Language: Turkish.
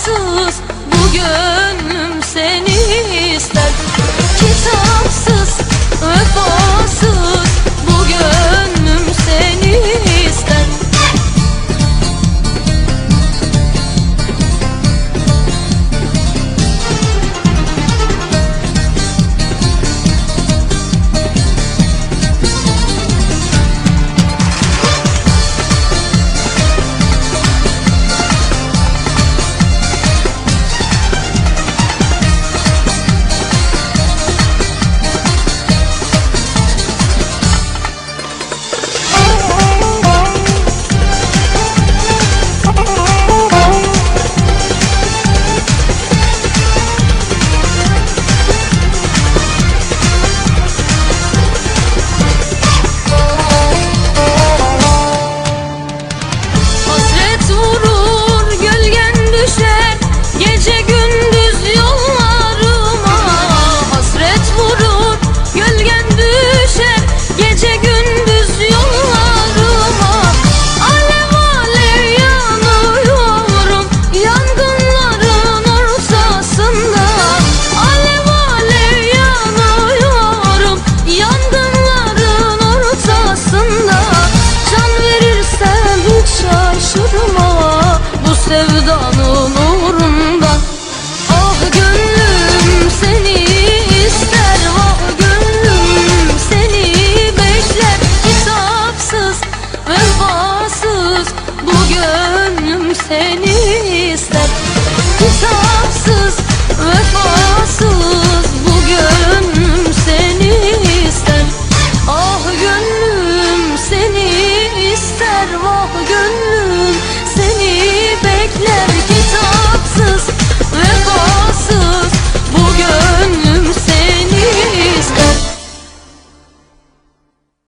Haksız bu göz sevdanın uğrunda Ah gönlüm seni ister Ah gönlüm seni bekler. Hesapsız vefasız bu gönlüm seni